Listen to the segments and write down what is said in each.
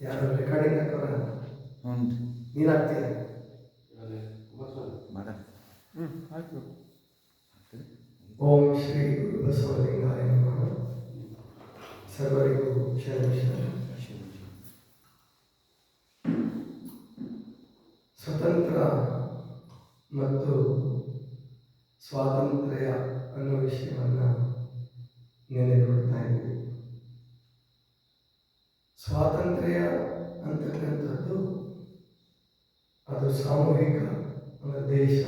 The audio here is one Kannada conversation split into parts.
ಯಾರು ರೆಕಾರ್ಡಿಂಗ್ ಹಾಕೋರ? ಹ್ಞೂ ನೀನು ಹಾಕ್ತೀಯ ಮಾಡ ಹ್ಞೂ ಆಯ್ತು ಓಂ ಶ್ರೀ ಗುರು ಬಸವಲಿಂಗಾಯ ಸರ್ವರಿಗೂ ಶರಣ ಸ್ವತಂತ್ರ ಮತ್ತು ಸ್ವಾತಂತ್ರ್ಯ ಅನ್ನೋ ವಿಷಯವನ್ನು ನೆನೆ ನೋಡ್ತಾ ಇದ್ವಿ ಸ್ವಾತಂತ್ರ್ಯ ಅಂತಕ್ಕಂಥದ್ದು ಅದು ಸಾಮೂಹಿಕ ಅಂದರೆ ದೇಶ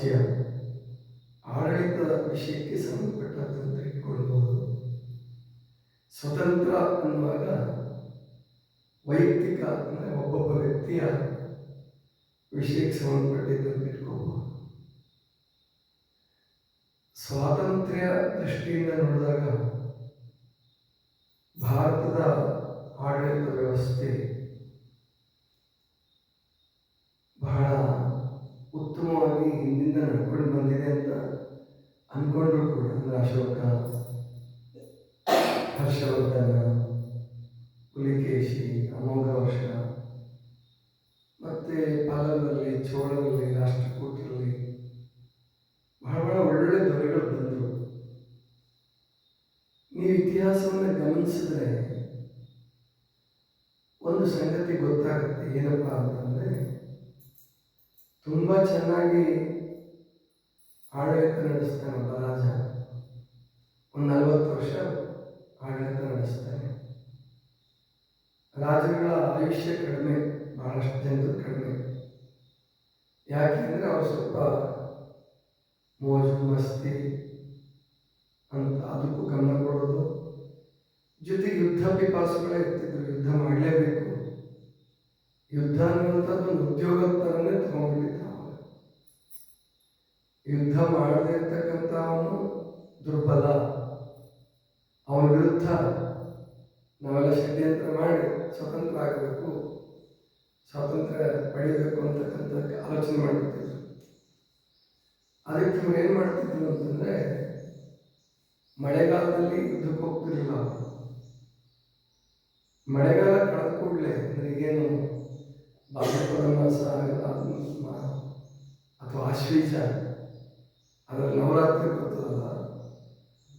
ರಾಜ್ಯ ಆಡಳಿತದ ವಿಷಯಕ್ಕೆ ಸಂಬಂಧಪಟ್ಟಂತೆ ಇಟ್ಕೊಳ್ಬೋದು ಸ್ವತಂತ್ರ ಅನ್ನುವಾಗ ವೈಯಕ್ತಿಕ ಅಂದರೆ ಒಬ್ಬೊಬ್ಬ ವ್ಯಕ್ತಿಯ ವಿಷಯಕ್ಕೆ ಸಂಬಂಧಪಟ್ಟಿದ್ದು ಅಂತ ಇಟ್ಕೋಬಹುದು ಸ್ವಾತಂತ್ರ್ಯ ದೃಷ್ಟಿಯಿಂದ ನೋಡಿದಾಗ ಭಾರತದ ಆಡಳಿತ ವ್ಯವಸ್ಥೆ ನಡ್ಕೊಂಡು ಬಂದಿದೆ ಅಂತ ಅಂದ್ಕೊಂಡ್ರು ಕೂಡ, ಅಂದರೆ ಅಶೋಕ, ಹರ್ಷವರ್ಧನ, ಪುಲಿಕೇಶಿ, ಅಮೋಘವರ್ಷ, ಮತ್ತು ಪಾಲದಲ್ಲಿ ಚೋಳದಲ್ಲಿ ರಾಷ್ಟ್ರಕೂಟರಲ್ಲಿ ಬಹಳ ಬಹಳ ಒಳ್ಳೆ ದೊರೆಗಳು ಬಂದರು. ನೀವು ಇತಿಹಾಸವನ್ನು ಗಮನಿಸಿದ್ರೆ ಒಂದು ಸಂಗತಿ ಗೊತ್ತಾಗುತ್ತೆ, ಏನಪ್ಪಾ ಅಂತಂದರೆ, ತುಂಬ ಚೆನ್ನಾಗಿ ಆಡಳಿತ ನಡೆಸ್ತಾನೆ ಒಬ್ಬ ರಾಜ. ಒಂದು ನಲವತ್ತು ವರ್ಷ ಆಡಳಿತ ನಡೆಸ್ತಾನೆ. ರಾಜಗಳ ಆಯುಷ್ಯ ಕಡಿಮೆ, ಬಹಳಷ್ಟು ಜನರು ಕಡಿಮೆ. ಯಾಕೆಂದರೆ ಅವರು ಸ್ವಲ್ಪ ಮೋಜು, ಮಸ್ತಿ ಅಂತ ಅದಕ್ಕೂ ಗಮನ ಕೊಡೋದು. ಜೊತೆಗೆ ಯುದ್ಧ ಪಿಪಾಸುಗಳೇ ಇರ್ತಿದ್ರು, ಯುದ್ಧ ಮಾಡಲೇಬೇಕು. ಯುದ್ಧ ಅನ್ನುವಂಥದ್ದು ಒಂದು ಉದ್ಯೋಗ ಥರನೇ ತಗೊಂಡ್ಬಿಟ್ಟಿದ್ದ. ಯುದ್ಧ ಮಾಡದೇ ಇರ್ತಕ್ಕಂಥ ಅವನು ದುರ್ಬಲ. ಅವನ ವಿರುದ್ಧ ನಾವೆಲ್ಲ ಷಡ್ಯಂತ್ರ ಮಾಡಿ ಸ್ವತಂತ್ರ ಆಗಬೇಕು, ಸ್ವಾತಂತ್ರ್ಯ ಪಡೆಯಬೇಕು ಅಂತಕ್ಕಂಥ ಆಲೋಚನೆ ಮಾಡ್ತಿದ್ರು ಅದಕ್ಕೆ ಏನು ಮಾಡ್ತಿದ್ರು ಅಂತಂದರೆ, ಮಳೆಗಾಲದಲ್ಲಿ ಯುದ್ಧಕ್ಕೆ ಹೋಗ್ತಿರಲಿಲ್ಲ ಮಳೆಗಾಲ ಕಳೆದ ಕೂಡಲೇ ಈಗೇನು ಬಾಲಪುರ ಸಹ ಅಥವಾ ಆಶ್ವೀಜ ಅದರ ನವರಾತ್ರಿ ಬರ್ತದಲ್ಲ,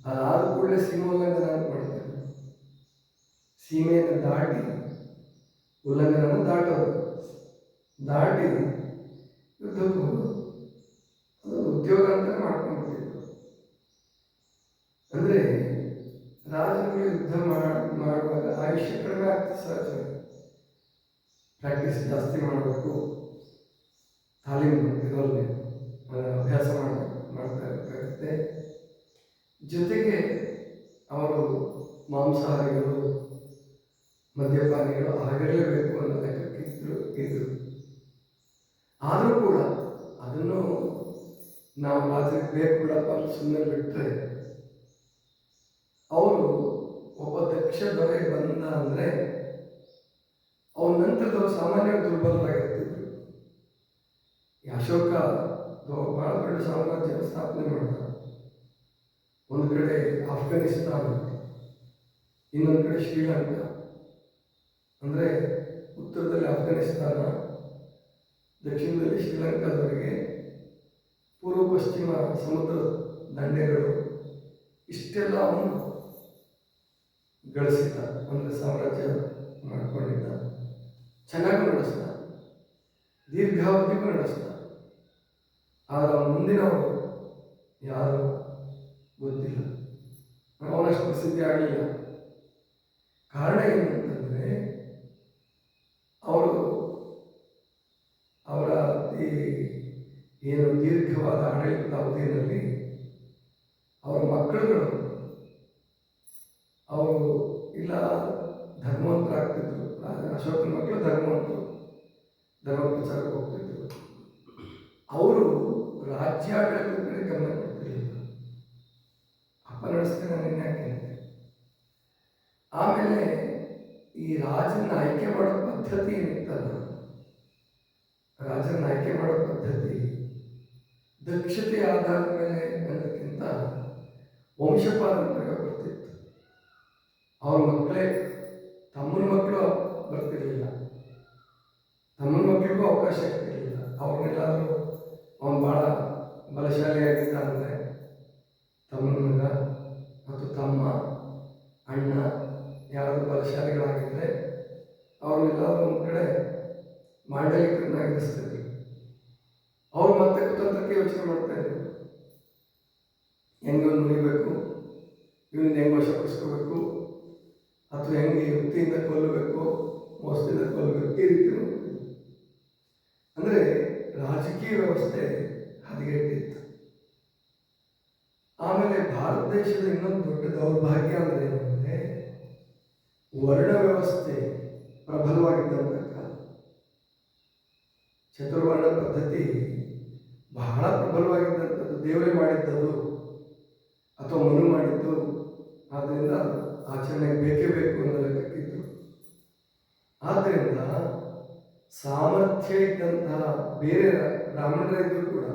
ಅದಾದ ಕೂಡಲೇ ಸೀಮೋಲ್ಲಂಘನ ಅಂತ ಮಾಡ್ತಾರೆ ಸೀಮೆಯನ್ನು ದಾಟಿ ಉಲ್ಲಂಘನ ದಾಟೋದು ದಾಟಿ ಯುದ್ಧಕ್ಕೆ ಹೋಗೋದು ಅದು ಉದ್ಯೋಗ ಅಂತ ಮಾಡ್ಕೊಂಡ್ಬಿಟ್ಟಿದ್ರು. ಅಂದರೆ ರಾಜರುಗಳು ಯುದ್ಧ ಮಾಡ್- ಮಾಡುವಾಗ ಆಯುಷ್ಯ ಕಡಿಮೆ ಆಗ್ತದೆ ಸಹಜ. ಪ್ರಾಕ್ಟೀಸ್ ಜಾಸ್ತಿ ಮಾಡಬೇಕು. ತಾಲೀಮು ಇರೋಲ್ಲೇ ಅಭ್ಯಾಸ ಮಾಡಬೇಕು. ಮಾಡ್ತಾ ಇರಬೇಕಾಗುತ್ತೆ ಜೊತೆಗೆ ಅವರು ಮಾಂಸಾಹಾರಿಗಳು, ಮದ್ಯಪಾನಿಗಳು ಆಗಿರಲೇಬೇಕು ಅನ್ನೋ ಲೆಕ್ಕಕ್ಕೆ ಇದ್ರು ಆದರೂ ಕೂಡ ಅದನ್ನು ನಾವು ರಾತ್ರಿ ಬೇಕು ಕೂಡ ಸುಮ್ಮನೆ ಬಿಟ್ಟರೆ ಅವರು ಒಬ್ಬ ದಕ್ಷ ದೊರೆ ಬಂದ ಅಂದರೆ ಅವನ ನಂತರದವರು ಸಾಮಾನ್ಯ ದುರ್ಬಲರಾಗಿರ್ತಿದ್ರು. ಅಶೋಕ ದೊ- ಬಹಳ ಸಾಮ್ರಾಜ್ಯ ಸ್ಥಾಪನೆ ಮಾಡಿದ ಒಂದು ಕಡೆ ಆಫ್ಘಾನಿಸ್ತಾನ ಇನ್ನೊಂದು ಕಡೆ ಶ್ರೀಲಂಕಾ. ಅಂದರೆ ಉತ್ತರದಲ್ಲಿ ಆಫ್ಘಾನಿಸ್ತಾನ, ದಕ್ಷಿಣದಲ್ಲಿ ಶ್ರೀಲಂಕಾದವರೆಗೆ ಪೂರ್ವ ಪಶ್ಚಿಮ ಸಮುದ್ರ ದಂಡೆಗಳು ಇಷ್ಟೆಲ್ಲ ಅವನು ಗಳಿಸಿದ್ದ ಅಂದರೆ ಸಾಮ್ರಾಜ್ಯ ಮಾಡಿಕೊಂಡಿದ್ದ. ಚೆನ್ನಾಗಿ ನಡೆಸ್ದ. ದೀರ್ಘಾವಧಿಗೂ ನಡೆಸ್ದ. ಆದರೆ ಅವನ ಮುಂದಿನವರು ಯಾರು ಗೊತ್ತಿಲ್ಲ. ಅವನಷ್ಟು ಪ್ರಸಿದ್ಧಿ ಆಗಲಿಲ್ಲ. ಕಾರಣ ಏನು ಅಂತಂದರೆ, ಅವರು ಅವರ ಈ ಏನು ದೀರ್ಘವಾದ ಆಡಳಿತದ ಅವಧಿಯಲ್ಲಿ ಅವರ ಮಕ್ಕಳುಗಳು, ಅವರು ಇಲ್ಲ ಧರ್ಮವಂತರಾಗ್ತಿದ್ರು. ಅಶೋಕನ ಮಕ್ಕಳು ಧರ್ಮವಂತರು. ಧರ್ಮ ಪ್ರಚಾರಕ್ಕೆ ಹೋಗ್ತಿದ್ರು. ಅವರು ರಾಜ್ಯಾಡಳಿತದ ಕಡೆ ಗಮನ ಕೊಡ್ತಿರಲಿಲ್ಲ ಅಪ್ಪ ನಡೆಸ್ತೇನೆ ನಾನು ಯಾಕೆ ಆಮೇಲೆ ಈ ರಾಜನ ಆಯ್ಕೆ ಮಾಡೋ ಪದ್ಧತಿ ಏನಿತ್ತಲ್ಲ ರಾಜನ ಆಯ್ಕೆ ಮಾಡೋ ಪದ್ಧತಿ ದಕ್ಷತೆ ಆಧಾರದ ಮೇಲೆ ಅನ್ನೋದಕ್ಕಿಂತ ವಂಶ ಮಕ್ಕಳೇ, ತಮ್ಮನ ಮಕ್ಕಳು ಬರ್ತಿರಲಿಲ್ಲ. ತಮ್ಮನ ಮಕ್ಕಳಿಗೂ ಅವಕಾಶ ಇರ್ತಿರ್ಲಿಲ್ಲ. ಅವ್ರನ್ನೆಲ್ಲಾದರೂ ಅವನು ಭಾಳ ಬಲಶಾಲಿಯಾಗಿದ್ದ ಅಂದರೆ ತಮ್ಮನ ಮತ್ತು ತಮ್ಮ ಅಣ್ಣ ಯಾರಾದರೂ ಬಲಶಾಲಿಗಳಾಗಿದ್ದರೆ ಅವ್ರನ್ನೆಲ್ಲರೂ ಒಂದು ಕಡೆ ಮಾಂಡಲಿಕರನ್ನಾಗಿರಿಸ್ತಿದ್ರು ಅವ್ರು ಮತ್ತೆ ಕುತಂತ್ರಕ್ಕೆ ಯೋಚನೆ ಮಾಡ್ತಾ ಇದ್ರು. ಹೆಂಗೆ ನುಡಿಬೇಕು? ಇವನಿಂದ ಹೆಂಗೆ ವಶಪಡಿಸ್ಕೋಬೇಕು ಅಥವಾ ಹೆಂಗೆ ಯುಕ್ತಿಯಿಂದ ಕೊಲ್ಲಬೇಕು? ಮೋಸದಿಂದ ಕೊಲ್ಲಬೇಕು? ಈ ರೀತಿ. ಅಂದರೆ ರಾಜಕೀಯ ವ್ಯವಸ್ಥೆ ಹದಗೆಟ್ಟಿತ್ತು. ಆಮೇಲೆ ಭಾರತ ದೇಶದ ಇನ್ನೊಂದು ದೊಡ್ಡ ದೌರ್ಭಾಗ್ಯ ಅಂದರೆ ಏನಂದರೆ ವರ್ಣ ವ್ಯವಸ್ಥೆ ಪ್ರಬಲವಾಗಿದ್ದಂಥ ಕಾಲ. ಚತುರ್ವರ್ಣ ಪದ್ಧತಿ ಬಹಳ ಪ್ರಬಲವಾಗಿದ್ದಂಥದ್ದು. ದೇವರೇ ಮಾಡಿದ್ದದು ಅಥವಾ ಮನು ಮಾಡಿದ್ದು. ಆದ್ದರಿಂದ ಆಚರಣೆಗೆ ಬೇಕೇ ಬೇಕು ಅನ್ನೋ ಲೆಕ್ಕಕ್ಕಿತ್ತು ಆದ್ದರಿಂದ ಸಾಮರ್ಥ್ಯ ಇದ್ದಂತಹ ಬೇರೆ ಬ್ರಾಹ್ಮಣರಿದ್ದರೂ ಕೂಡ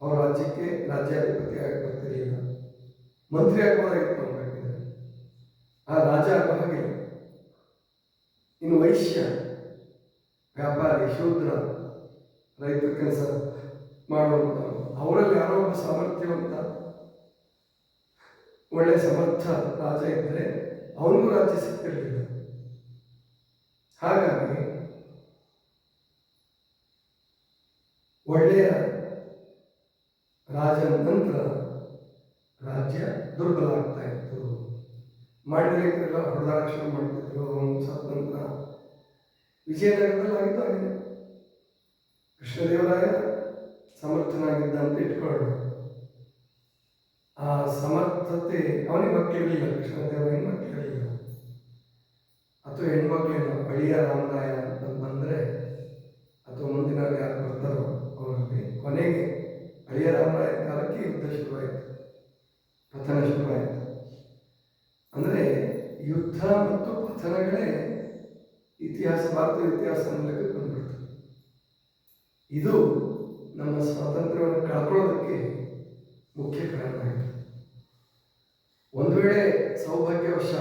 ಅವರ ರಾಜ್ಯಕ್ಕೆ ರಾಜ್ಯಾಧಿಪತಿ ಆಗಿ ಬರ್ತಿರಲಿಲ್ಲ ಮಂತ್ರಿ ಅವ್ರು ಬೇಕಿದ್ರೆ ಆ ರಾಜ ಆಗುವ ಹಾಗೆ. ಇನ್ನು ವೈಶ್ಯ, ವ್ಯಾಪಾರಿ, ಶೂದ್ರ, ರೈತರ ಕೆಲಸ ಮಾಡುವಂಥ ಅವರಲ್ಲಿ ಯಾರೋ ಒಬ್ಬ ಸಾಮರ್ಥ್ಯವಂತ, ಒಳ್ಳೆ ಸಮರ್ಥ ರಾಜ ಇದ್ದರೆ ಅವನಿಗೂ ರಾಜ್ಯ ಸಿಕ್ತಿರಲಿಲ್ಲ ಹಾಗಾಗಿ ಒಳ್ಳೆಯ ರಾಜನ ನಂತರ ರಾಜ್ಯ ದುರ್ಬಲ ಆಗ್ತಾ ಇತ್ತು. ಮಾಡಿದರೆಲ್ಲ ಹೊಡೆದಾಡ ಶುರು ಮಾಡ್ತಿದ್ರು ಅವನು ಸತ್ತ ನಂತರ ವಿಜಯನಗರದಲ್ಲಿ ಆಗಿದೆ ಕೃಷ್ಣದೇವರಾಯ ಸಮರ್ಥನಾಗಿದ್ದ ಅಂತ ಇಟ್ಕೊಳ್ಳೋಣ ಆ ಸಮರ್ಥತೆ ಅವನಿಗೆ ಮಕ್ಕಳಿರಲಿಲ್ಲ ಕೃಷ್ಣದೇವರಾಯನ ಮಕ್ಕಳಿರಲಿಲ್ಲ. ಅಥವಾ ಹೆಣ್ಮಕ್ಳಿಲ್ಲ ಬಳಿಯ ರಾಮರಾಯ ಅಂತ ಬಂದರೆ, ಅಥವಾ ಮುಂದಿನ ಯಾರು ಬರ್ತಾರೋ ಕೊನೆಗೆ ಅಳಿಯ ಕಾಲಕ್ಕೆ ಯುದ್ಧ ಶುರುವಾಯಿತು. ಪತನ ಶುರುವಾಯಿತು. ಅಂದರೆ ಯುದ್ಧ ಮತ್ತು ಪತನಗಳೇ ಇತಿಹಾಸ ಭಾರತ ಇತಿಹಾಸ ಮೂಲಕ್ಕೆ ಬಂದ್ಬಿಡ್ತು. ಇದು ನಮ್ಮ ಸ್ವಾತಂತ್ರ್ಯವನ್ನು ಕಳ್ಕೊಳ್ಳೋದಕ್ಕೆ ಮುಖ್ಯ ಕಾರಣ ಆಯಿತು ಒಂದು ವೇಳೆ ಸೌಭಾಗ್ಯವಶ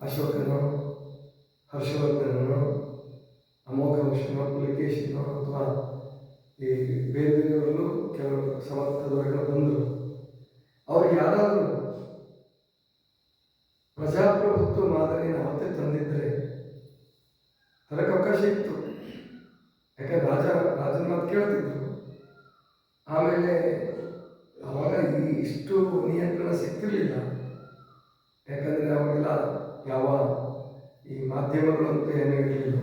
ಅಶೋಕನೋ, ಹರ್ಷವರ್ಧನನೋ ಅಮೋಘ ವಂಶನೋ ಪುಲಿಕೇಶನೋ ಅಥವಾ ಈ ಬೇರೆ ಬೇರೆಯವರನ್ನು ಕೆಲವು ಸಮರ್ಥದವರೆಗೆ ಬಂದರು. ಅವ್ರಿಗೆ ಯಾರಾದರೂ ಪ್ರಜಾಪ್ರಭುತ್ವ ಮಾದರಿಯನ್ನು ಮತ್ತೆ ತಂದಿದ್ದರೆ ತರಕ್ಕೆ ಅವಕಾಶ ಇತ್ತು. ಯಾಕಂದ್ರೆ ರಾಜ, ರಾಜನ ಮಾತು ಕೇಳ್ತಿದ್ರು. ಆಮೇಲೆ ಅವಾಗ ಈ ಇಷ್ಟು ನಿಯಂತ್ರಣ ಸಿಕ್ತಿರ್ಲಿಲ್ಲ. ಯಾಕಂದರೆ ಅವಾಗೆಲ್ಲ ಯಾವ ಈ ಮಾಧ್ಯಮಗಳು ಅಂತ ಏನೂ ಇರಲಿಲ್ಲ.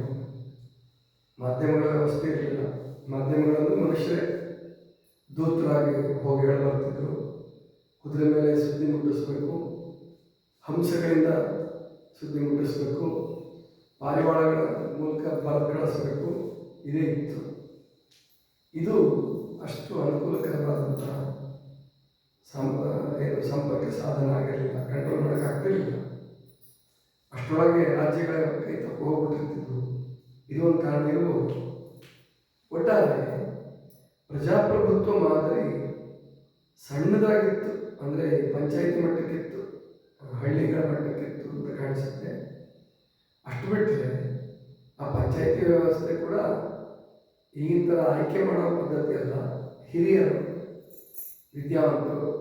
ಮಾಧ್ಯಮಗಳ ವ್ಯವಸ್ಥೆ ಇರಲಿಲ್ಲ. ಮಾಧ್ಯಮಗಳನ್ನು ಮನುಷ್ಯರೇ ದೂತರಾಗಿ ಹೋಗಿ ಹೇಳಬರ್ತಿದ್ರು ಕುದುರೆ ಮೇಲೆ ಸುದ್ದಿ ಮುಟ್ಟಿಸ್ಬೇಕು, ಹಂಸಗಳಿಂದ ಸುದ್ದಿ ಮುಟ್ಟಿಸ್ಬೇಕು, ಪಾರಿವಾಳಗಳ ಮೂಲಕ ಬರೆದು ಕಳಿಸ್ಬೇಕು, ಇದೇ ಇತ್ತು. ಇದು ಅಷ್ಟು ಅನುಕೂಲಕರವಾದಂತಹ ಸಂಪ, ಏನು ಸಂಪರ್ಕ ಸಾಧನ ಆಗಿರಲಿಲ್ಲ, ಕಂಟ್ರೋಲ್ ಮಾಡೋಕ್ಕಾಗ್ತಿರಲಿಲ್ಲ ಅಷ್ಟರೊಳಗೆ ರಾಜ್ಯಗಳ ಕೈ ತಪ್ಪು ಹೋಗ್ಬಿಟ್ಟಿರ್ತಿದ್ರು ಇದು ಒಂದು ಕಾರಣ ಇರಬಹುದು ಒಟ್ಟಾರೆ ಪ್ರಜಾಪ್ರಭುತ್ವ ಮಾದರಿ ಸಣ್ಣದಾಗಿತ್ತು ಅಂದರೆ ಪಂಚಾಯಿತಿ ಮಟ್ಟಕ್ಕಿತ್ತು ಹಳ್ಳಿಗಳ ಮಟ್ಟಕ್ಕಿತ್ತು ಅಂತ ಕಾಣಿಸುತ್ತೆ. ಅಷ್ಟು ಬಿಟ್ಟರೆ ಆ ಪಂಚಾಯಿತಿ ವ್ಯವಸ್ಥೆ ಕೂಡ ಈಗಿನ ಥರ ಆಯ್ಕೆ ಮಾಡೋ ಪದ್ಧತಿ ಅಲ್ಲ. ಹಿರಿಯರು, ವಿದ್ಯಾವಂತರು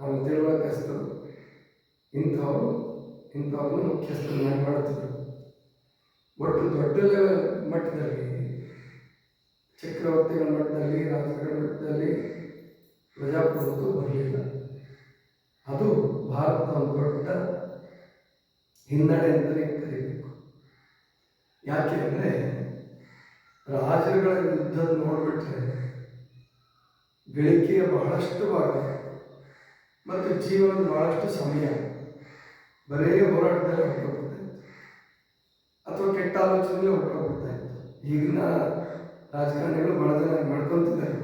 ಆಮೇಲೆ ತಿಳುವಳಿಕಸ್ತರು ಇಂಥವರು, ಇಂಥವ್ರನ್ನ ಮುಖ್ಯಸ್ಥರನ್ನಾಗಿ ಮಾಡುತ್ತಿದ್ದರು. ಒಟ್ಟು ದೊಡ್ಡ ಲೆವೆಲ್ ಮಟ್ಟದಲ್ಲಿ ಚಕ್ರವರ್ತಿಗಳ ಮಟ್ಟದಲ್ಲಿ ರಾಜರುಗಳ ಮಟ್ಟದಲ್ಲಿ ಪ್ರಜಾಪ್ರಭುತ್ವ ಬರಲಿಲ್ಲ. ಅದು ಭಾರತದ ಒಂದು ದೊಡ್ಡ ಹಿನ್ನಡೆ ಅಂತಲೇ ಕರೀಬೇಕು. ಯಾಕೆ ಅಂದರೆ, ರಾಜರುಗಳ ಯುದ್ಧ ನೋಡಿಬಿಟ್ರೆ ಗಳಿಕೆಯ ಬಹಳಷ್ಟು ಭಾಗ ಮತ್ತು ಜೀವನದ ಬಹಳಷ್ಟು ಸಮಯ ಬರೇ ಹೋರಾಟದಲ್ಲಿ ಹೊರಟೋಗ್ಬಿಡ್ತಾ ಇತ್ತು. ಅಥವಾ ಕೆಟ್ಟ ಆಲೋಚನೆಗೆ ಹೊರಟೋಗ್ಬಿಡ್ತಾ ಇತ್ತು. ಈಗಿನ ರಾಜಕಾರಣಿಗಳು ಜನ ಮಾಡ್ಕೊತಿದ್ದಾರೆ.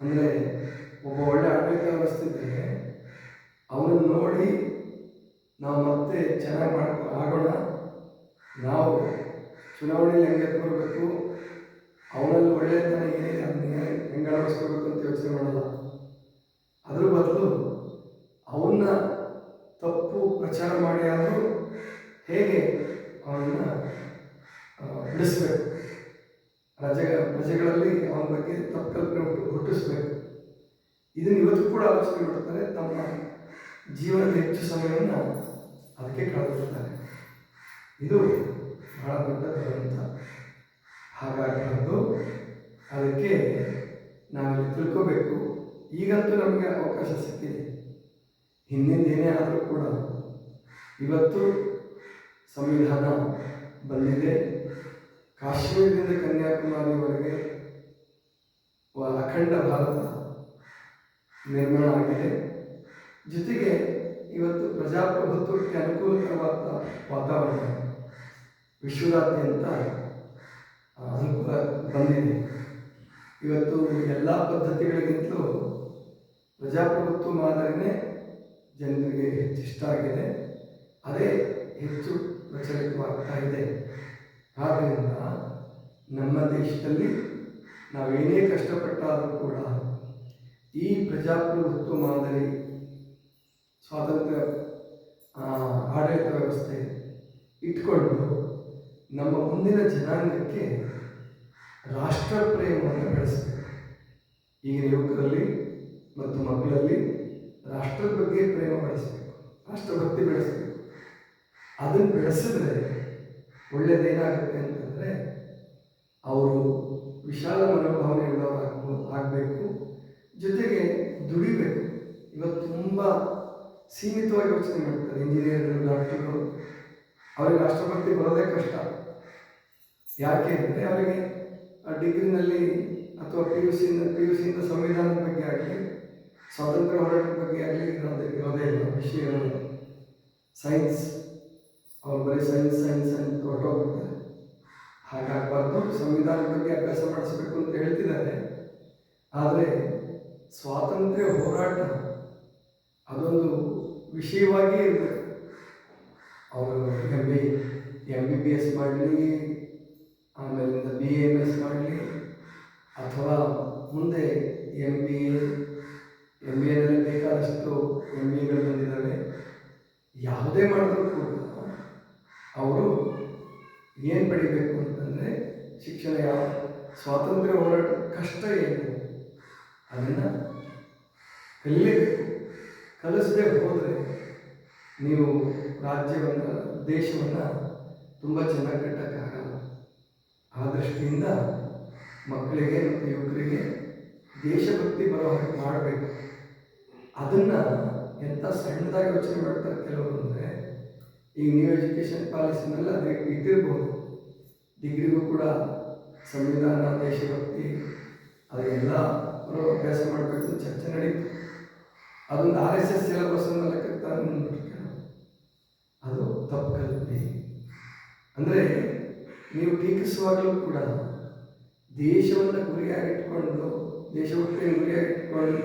ಅಂದರೆ ಒಬ್ಬ ಒಳ್ಳೆ ಆಡಳಿತ ವ್ಯವಸ್ಥೆ ಅವನನ್ನು ನೋಡಿ ನಾವು ಮತ್ತೆ ಚೆನ್ನಾಗಿ ಮಾಡ್ಕೊ, ಆಗೋಣ. ನಾವು ಚುನಾವಣೆಯಲ್ಲಿ ಹೆಂಗೆ ಎತ್ಕೊಳ್ಬೇಕು ಅವನಲ್ಲಿ ಒಳ್ಳೆಯತನ ಏನಿದೆ ಅದನ್ನ ಹೆಂಗೆ ಅಳವಡಿಸ್ಕೋಬೇಕು ಅಂತ ಯೋಚನೆ ಮಾಡಲ್ಲ. ಅದ್ರ ಬದಲು ಅವನ್ನ ತಪ್ಪು ಪ್ರಚಾರ ಮಾಡಿ ಆದರೂ ಹೇಗೆ ಅವನ್ನ ಬಿಡಿಸ್ಬೇಕು? ಪ್ರಜೆಗಳಲ್ಲಿ ಅವನ ಬಗ್ಗೆ ತಪ್ಪು ಹುಟ್ಟಿಸ್ಬೇಕು. ಇದನ್ನು ಇವತ್ತು ಕೂಡ ಆಲೋಚನೆ ಮಾಡ್ತಾರೆ, ತಮ್ಮ ಜೀವನದ ಹೆಚ್ಚು ಸಮಯವನ್ನು ಅದಕ್ಕೆ ಕಳೆದಿರ್ತಾರೆ ಇದು ಬಹಳ ದೊಡ್ಡ ಹಾಗಾಗಿ ಹಾಗಾಗಬಾರ್ದು ಅದಕ್ಕೆ ನಾವಿಲ್ಲಿ ತಿಳ್ಕೋಬೇಕು. ಈಗಂತೂ ನಮಗೆ ಅವಕಾಶ ಸಿಕ್ಕಿದೆ. ಹಿಂದಿಂದ ಏನೇ ಆದರೂ ಕೂಡ ಇವತ್ತು ಸಂವಿಧಾನ ಬಂದಿದೆ. ಕಾಶ್ಮೀರದಿಂದ ಕನ್ಯಾಕುಮಾರಿವರೆಗೆ ಅಖಂಡ ಭಾರತ ನಿರ್ಮಾಣ ಆಗಿದೆ. ಜೊತೆಗೆ ಇವತ್ತು ಪ್ರಜಾಪ್ರಭುತ್ವಕ್ಕೆ ಅನುಕೂಲಕರವಾದ ವಾತಾವರಣ ವಿಶ್ವದಾದ್ಯಂತ ಅನುಕೂಲ ಬಂದಿದೆ. ಇವತ್ತು ಎಲ್ಲ ಪದ್ಧತಿಗಳಿಗಿಂತಲೂ ಪ್ರಜಾಪ್ರಭುತ್ವ ಮಾದರಿನೇ ಜನರಿಗೆ ಹೆಚ್ಚಿಷ್ಟ ಆಗಿದೆ. ಅದೇ ಹೆಚ್ಚು ಪ್ರಚಲಿತವಾಗ್ತಾ ಇದೆ. ಆದ್ದರಿಂದ ನಮ್ಮ ದೇಶದಲ್ಲಿ ನಾವೇನೇ ಕಷ್ಟಪಟ್ಟಾದರೂ ಕೂಡ ಈ ಪ್ರಜಾಪ್ರಭುತ್ವ ಮಾದರಿ ಸ್ವಾತಂತ್ರ್ಯ ಆಡಳಿತ ವ್ಯವಸ್ಥೆ ಇಟ್ಕೊಂಡು ನಮ್ಮ ಮುಂದಿನ ಜನಾಂಗಕ್ಕೆ ರಾಷ್ಟ್ರ ಪ್ರೇಮವನ್ನು ಬೆಳೆಸಬೇಕು. ಈಗಿನ ಯುವಕರಲ್ಲಿ ಮತ್ತು ಮಕ್ಕಳಲ್ಲಿ ರಾಷ್ಟ್ರದ ಬಗ್ಗೆ ಪ್ರೇಮ ಬೆಳೆಸಬೇಕು ರಾಷ್ಟ್ರಭಕ್ತಿ ಬೆಳೆಸಬೇಕು. ಅದನ್ನು ಬೆಳೆಸಿದ್ರೆ ಒಳ್ಳೆಯದೇನಾಗುತ್ತೆ ಅಂತಂದರೆ ಅವರು ವಿಶಾಲ ಮನೋಭಾವನೆ ಉಳ್ಳವರಾಗ ಆಗಬೇಕು. ಜೊತೆಗೆ ದುಡಿಬೇಕು. ಇವತ್ತು ತುಂಬ ಸೀಮಿತವಾಗಿ ಯೋಚನೆ ಮಾಡ್ತಾರೆ ಇಂಜಿನಿಯರ್ಗಳು ಡಾಕ್ಟರ್ಗಳು ಅವರಿಗೆ ರಾಷ್ಟ್ರಪತಿ ಬರೋದೇ ಕಷ್ಟ. ಯಾಕೆ ಅಂದರೆ ಅವರಿಗೆ ಡಿಗ್ರಿನಲ್ಲಿ ಅಥವಾ ಪಿ ಯು ಸಿಯಿಂದ ಪಿ ಯು ಸಿಯಿಂದ ಸಂವಿಧಾನದ ಬಗ್ಗೆ ಆಗಲಿ, ಸ್ವಾತಂತ್ರ್ಯ ಹೋರಾಟದ ಬಗ್ಗೆ ಆಗಲಿ ಇರೋದೇ ಇರೋದೇ ಇಲ್ಲ. ವಿಷಯ ಸೈನ್ಸ್ ಅವ್ರು ಬರೀ ಸೈನ್ಸ್ ಸೈನ್ಸ್ ಅಂತ ಹೊರಟೋಗ್ಬಿಡ್ತಾರೆ ಹಾಗಾಗಬಾರ್ದು ಸಂವಿಧಾನದ ಬಗ್ಗೆ ಅಭ್ಯಾಸ ಮಾಡಿಸ್ಬೇಕು ಅಂತ ಹೇಳ್ತಿದ್ದಾರೆ. ಆದರೆ ಸ್ವಾತಂತ್ರ್ಯ ಹೋರಾಟ ಅದೊಂದು ವಿಷಯವಾಗಿ ಇರಬೇಕು ಅವರು M B M B B S ಮಾಡಲಿ, ಆಮೇಲಿಂದ ಬಿ ಎಂ ಎಸ್ ಮಾಡಲಿ, ಅಥವಾ ಮುಂದೆ M B A M B ಎನಲ್ಲಿ ಬೇಕಾದಷ್ಟು ಎಂ ಬಿ ಎಗಳು ಬಂದಿದ್ದಾವೆ ಯಾವುದೇ ಮಾಡಿದ್ರು ಅವರು ಏನು ಬೆಳಿಬೇಕು ಅಂತಂದರೆ ಶಿಕ್ಷಣ ಯಾವ ಸ್ವಾತಂತ್ರ್ಯ ಹೋರಾಟ ಕಷ್ಟ ಏನು? ಅದನ್ನು ಕಲಿಯಬೇಕು ಕಲಿಸದೆ ಹೋದರೆ ನೀವು ರಾಜ್ಯವನ್ನು, ದೇಶವನ್ನು ತುಂಬ ಚೆನ್ನಾಗಿ ಕಟ್ಟಕ್ಕಾಗಲ್ಲ. ಆ ದೃಷ್ಟಿಯಿಂದ ಮಕ್ಕಳಿಗೆ ಮತ್ತು ಯುವಕರಿಗೆ ದೇಶಭಕ್ತಿ ಬರೋ ಹಾಗೆ ಮಾಡಬೇಕು. ಅದನ್ನು ಎಂಥ ಸಣ್ಣದಾಗಿ ಯೋಚನೆ ಮಾಡ್ತಾರೆ ಕೆಲವರು ಅಂದರೆ ಈಗ ನ್ಯೂ ಎಜುಕೇಷನ್ ಪಾಲಿಸಿನಲ್ಲಿ ಅದು ಇಟ್ಟಿರ್ಬೋದು ಡಿಗ್ರಿಗೂ ಕೂಡ ಸಂವಿಧಾನ, ದೇಶಭಕ್ತಿ, ಅದೆಲ್ಲ ಅವರು ಅಭ್ಯಾಸ ಮಾಡಬೇಕು ಚರ್ಚೆ ನಡೀತು. ಅದೊಂದು ಆರ್ ಎಸ್ ಎಸ್ ಸಿಲೆಬಸ್ ಲೆಕ್ಕಕ್ಕೆ ಅದು ತಪ್ಪು ಕಲ್ಪನೆ. ಅಂದರೆ ನೀವು ಟೀಕಿಸುವಾಗಲೂ ಕೂಡ ದೇಶವನ್ನು ಗುರಿಯಾಗಿಟ್ಕೊಂಡು, ದೇಶಭಕ್ತಿಯನ್ನು ಗುರಿಯಾಗಿಟ್ಕೊಂಡು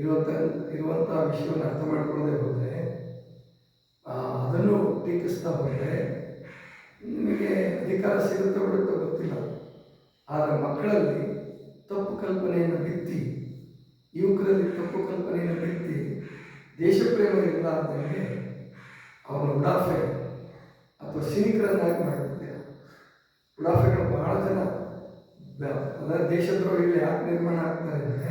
ಇರುವಂಥ ಇರುವಂಥ ವಿಷಯವನ್ನು ಅರ್ಥ ಮಾಡ್ಕೊಳ್ಳದೆ ಹೋದರೆ ಅದನ್ನು ಟೀಕಿಸ್ತಾ ಹೋದರೆ ನಿಮಗೆ ಅಧಿಕಾರ ಸಿಗುತ್ತೋ ಬಿಡುತ್ತೋ ಗೊತ್ತಿಲ್ಲ. ಆದರೆ ಮಕ್ಕಳಲ್ಲಿ ತಪ್ಪು ಕಲ್ಪನೆಯನ್ನು ಬಿತ್ತಿ, ಯುವಕರಲ್ಲಿ ತಪ್ಪು ಕಲ್ಪನೆಯನ್ನು ಬಿತ್ತಿ, ದೇಶಪ್ರೇಮ ಅಂದರೆ ಅವನ ಉಡಾಫೆ ಅಥವಾ ಸಿನಿಕರನ್ನಾಗಿ ಮಾಡುತ್ತೆ ಉಡಾಫೆಗಳು ಬಹಳ ಜನ ಅಂದರೆ ದೇಶದ್ರೋಹಿಗಳು ಯಾಕೆ ನಿರ್ಮಾಣ ಆಗ್ತಾ ಅಂದರೆ,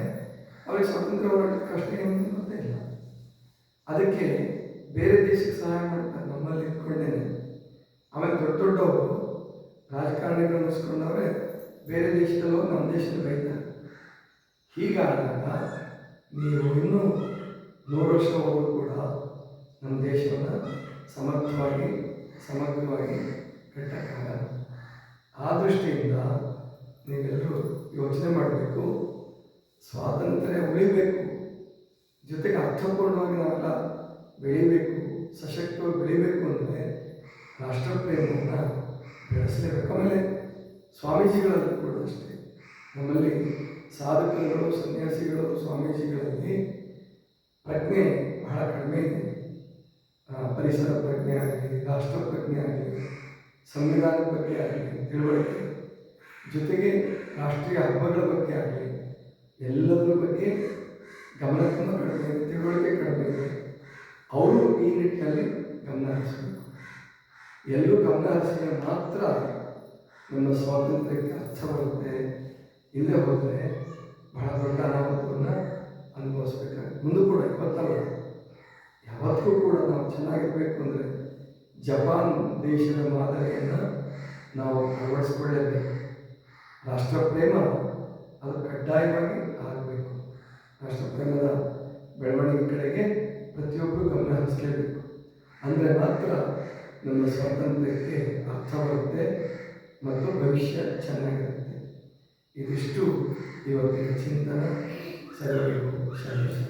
ಅವರಿಗೆ ಸ್ವಾತಂತ್ರ್ಯ ಹೋರಾಟದ ಕಷ್ಟ ಏನು ಗೊತ್ತೇ ಇಲ್ಲ. ಅದಕ್ಕೆ ಬೇರೆ ದೇಶಕ್ಕೆ ಸಹಾಯ ಮಾಡ್ತಾರೆ ನಮ್ಮಲ್ಲಿ ಇಟ್ಕೊಂಡೇನೆ ಆಮೇಲೆ ದೊಡ್ಡ ದೊಡ್ಡವರು ರಾಜಕಾರಣಿಗಳು ಅನ್ನಿಸ್ಕೊಂಡವ್ರೆ ಬೇರೆ ದೇಶದಲ್ಲೋ ನಮ್ಮ ದೇಶದಲ್ಲಿ ಬೈತಾರೆ ಹೀಗಾದಾಗ ನೀವು ಇನ್ನೂ ನೂರು ವರ್ಷ ಹೋದರೂ ಕೂಡ ನಮ್ಮ ದೇಶವನ್ನು ಸಮರ್ಥವಾಗಿ, ಸಮಗ್ರವಾಗಿ ಕಟ್ಟಕ್ಕಾಗಲ್ಲ. ಆ ದೃಷ್ಟಿಯಿಂದ ನೀವೆಲ್ಲರೂ ಯೋಚನೆ ಮಾಡಬೇಕು, ಸ್ವಾತಂತ್ರ್ಯ ಉಳಿಬೇಕು. ಜೊತೆಗೆ ಅರ್ಥಪೂರ್ಣವಾಗಿ ನಾವೆಲ್ಲ ಬೆಳಿಬೇಕು, ಸಶಕ್ತವಾಗಿ ಬೆಳಿಬೇಕು ಅಂದರೆ ರಾಷ್ಟ್ರಪ್ರೇಮವನ್ನು ಬೆಳೆಸಲೇಬೇಕು. ಆಮೇಲೆ ಸ್ವಾಮೀಜಿಗಳಲ್ಲಿ ಕೂಡ ಅಷ್ಟೇ. ನಮ್ಮಲ್ಲಿ ಸಾಧಕರುಗಳು, ಸನ್ಯಾಸಿಗಳು, ಸ್ವಾಮೀಜಿಗಳಲ್ಲಿ ಪ್ರಜ್ಞೆ ಬಹಳ ಕಡಿಮೆ ಇದೆ. ಪರಿಸರ ಪ್ರಜ್ಞೆ ಆಗಲಿ, ರಾಷ್ಟ್ರ ಪ್ರಜ್ಞೆ ಆಗಲಿ ಸಂವಿಧಾನದ ಬಗ್ಗೆ ಆಗಲಿ, ತಿಳುವಳಿಕೆ. ಜೊತೆಗೆ ರಾಷ್ಟ್ರೀಯ ಹಬ್ಬಗಳ ಬಗ್ಗೆ ಆಗಲಿ, ಎಲ್ಲದರ ಬಗ್ಗೆ ಗಮನ ತುಂಬ ಕಡಿಮೆ, ತಿಳುವಳಿಕೆ ಕಡಿಮೆ ಇದೆ. ಅವರು ಈ ನಿಟ್ಟಿನಲ್ಲಿ ಗಮನ ಹರಿಸಬೇಕು. ಎಲ್ಲೂ ಗಮನ ಹರಿಸಿದ್ರೆ ಮಾತ್ರ ನಮ್ಮ ಸ್ವಾತಂತ್ರ್ಯಕ್ಕೆ ಅರ್ಥ ಬರುತ್ತೆ. ಇಲ್ಲೇ ಹೋದರೆ ಬಹಳ ದೊಡ್ಡ ಅನಾಹುತವನ್ನು ಅನುಭವಿಸ್ಬೇಕಾಗುತ್ತೆ. ಮುಂದೆ ಕೂಡ ಇವತ್ತಲ್ಲ. ಯಾವತ್ತೂ ಕೂಡ ನಾವು ಚೆನ್ನಾಗಿರಬೇಕು ಅಂದರೆ ಜಪಾನ್ ದೇಶದ ಮಾದರಿಯನ್ನು ನಾವು ಅಳವಡಿಸ್ಕೊಳ್ಳೇಬೇಕು. ರಾಷ್ಟ್ರಪ್ರೇಮ ಅದು ಕಡ್ಡಾಯವಾಗಿ ಆಗಬೇಕು. ರಾಷ್ಟ್ರಪ್ರೇಮದ ಬೆಳವಣಿಗೆ ಕಡೆಗೆ ಪ್ರತಿಯೊಬ್ಬರು ಗಮನ ಹರಿಸಲೇಬೇಕು. ಅಂದರೆ ಮಾತ್ರ ನಮ್ಮ ಸ್ವಾತಂತ್ರ್ಯಕ್ಕೆ ಅರ್ಥ ಬರುತ್ತೆ ಮತ್ತು ಭವಿಷ್ಯ ಚೆನ್ನಾಗಿರುತ್ತೆ. ಇದಿಷ್ಟು ಇವತ್ತಿನ ಚಿಂತನ. ಸರ್ವರಿಗೂ ಶರಣ